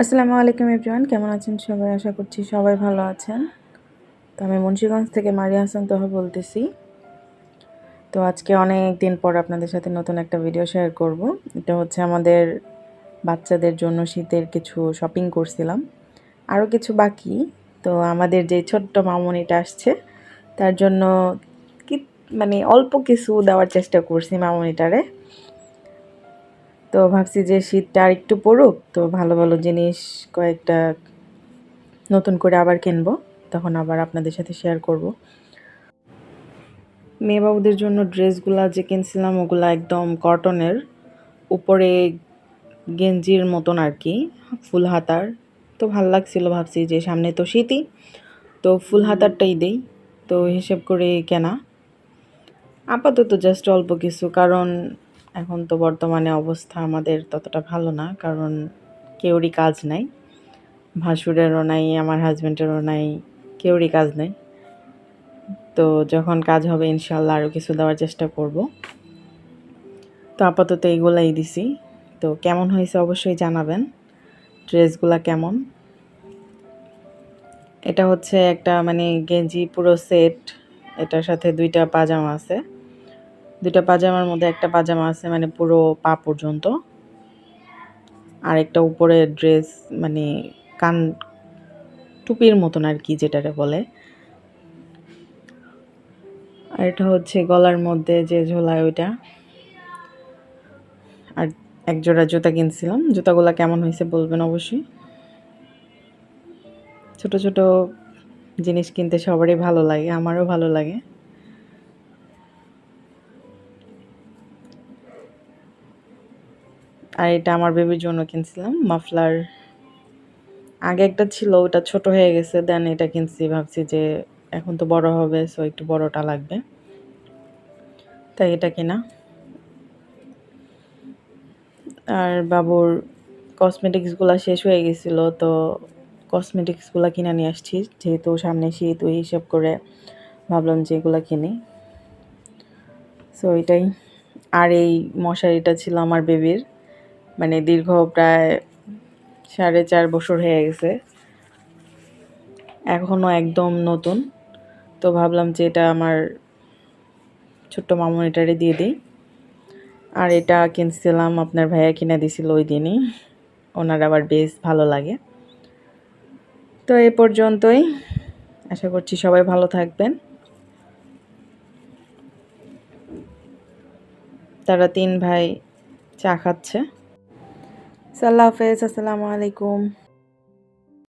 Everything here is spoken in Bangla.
আসসালামু আলাইকুম এভরিওয়ান, কেমন আছেন সবাই? আশা করছি সবাই ভালো আছেন। তো আমি মুন্সীগঞ্জ থেকে মারিয়া হাসান তোহা বলতেছি। তো আজকে অনেক দিন পর আপনাদের সাথে নতুন একটা ভিডিও শেয়ার করব। এটা হচ্ছে আমাদের বাচ্চাদের জন্য শীতের কিছু শপিং করছিলাম। আরও কিছু বাকি। তো আমাদের যে ছোট্ট মামনিটা আসছে, তার জন্য কি মানে অল্প কিছু দেওয়ার চেষ্টা করছি মামনিটারে। তো ভাবছি যে শীতটা আর একটু পড়ুক, তো ভালো ভালো জিনিস কয়েকটা নতুন করে আবার কিনবো, তখন আবার আপনাদের সাথে শেয়ার করব। মেয়েবাবুদের জন্য ড্রেসগুলা যে কিনছিলাম, ওগুলা একদম কটনের উপরে গেঞ্জির মতন আর কি ফুল হাতার। তো ভালো লাগছিল ভাবছি যে সামনে তো শীতই, তো ফুল হাতারটাই দেই, তো হিসেব করে কেনা। আপাতত জাস্ট অল্প কিছু, কারণ এখন তো বর্তমানে অবস্থা আমাদের ততটা ভালো না, কারণ কেউরই কাজ নাই। ভাসুরেরও নাই, আমার হাজব্যান্ডেরও নাই, কেউরই কাজ নেই। তো যখন কাজ হবে ইনশাল্লাহ আরও কিছু দেওয়ার চেষ্টা করব। তো আপাতত এইগুলাই দিছি। তো কেমন হয়েছে অবশ্যই জানাবেন। ড্রেসগুলা কেমন? এটা হচ্ছে একটা মানে গেঞ্জি পুরো সেট, এটার সাথে দুইটা পাজামা আছে। দুটা পাজামার মধ্যে একটা পাজামা আছে মানে পুরো পা পর্যন্ত। আর একটা উপরে ড্রেস মানে কান, টুপির মতন আর কি যেটারে বলে। আর এটা হচ্ছে গলার মধ্যে যে ঝোলায় ওইটা। আর এক জোড়া জুতা কিনছিলাম। জুতাগুলো কেমন হয়েছে বলবেন অবশ্যই। ছোট ছোট জিনিস কিনতে সবারই ভালো লাগে, আমারও ভালো লাগে। আর এটা আমার বেবির জন্য কিনছিলাম। মাফলার আগে একটা ছিল, ওটা ছোট হয়ে গেছে দেন এটা কিনছি, ভাবছি যে এখন তো বড় হবে সো একটু বড়টা লাগবে। তাই এটা কিনা। আর বাবুর কসমেটিক্সগুলো শেষ হয়ে গেছিল, তো কসমেটিক্সগুলো কিনে নিয়ে আসছি, যেহেতু সামনে শীত, ওই হিসাব করে ভাবলাম যে এগুলো কিনি। সো এটাই। আর এই মশারিটা ছিল আমার বেবির মানে দীর্ঘ প্রায় সাড়ে চার বছর হয়ে গেছে। এখনও একদম নতুন। তো ভাবলাম যে এটা আমার ছোট্ট মামনিটারে দিয়ে দিই। আর এটা কিনছিলাম, আপনার ভাইয়া কিনে দিছিল ওই দিনই। ওনার আবার বেশ ভালো লাগে। তো এ পর্যন্তই। আশা করছি সবাই ভালো থাকবেন। তারা তিন ভাই চা খাচ্ছে। সাল্লাহ হাফেজ আসসালামু আলাইকুম।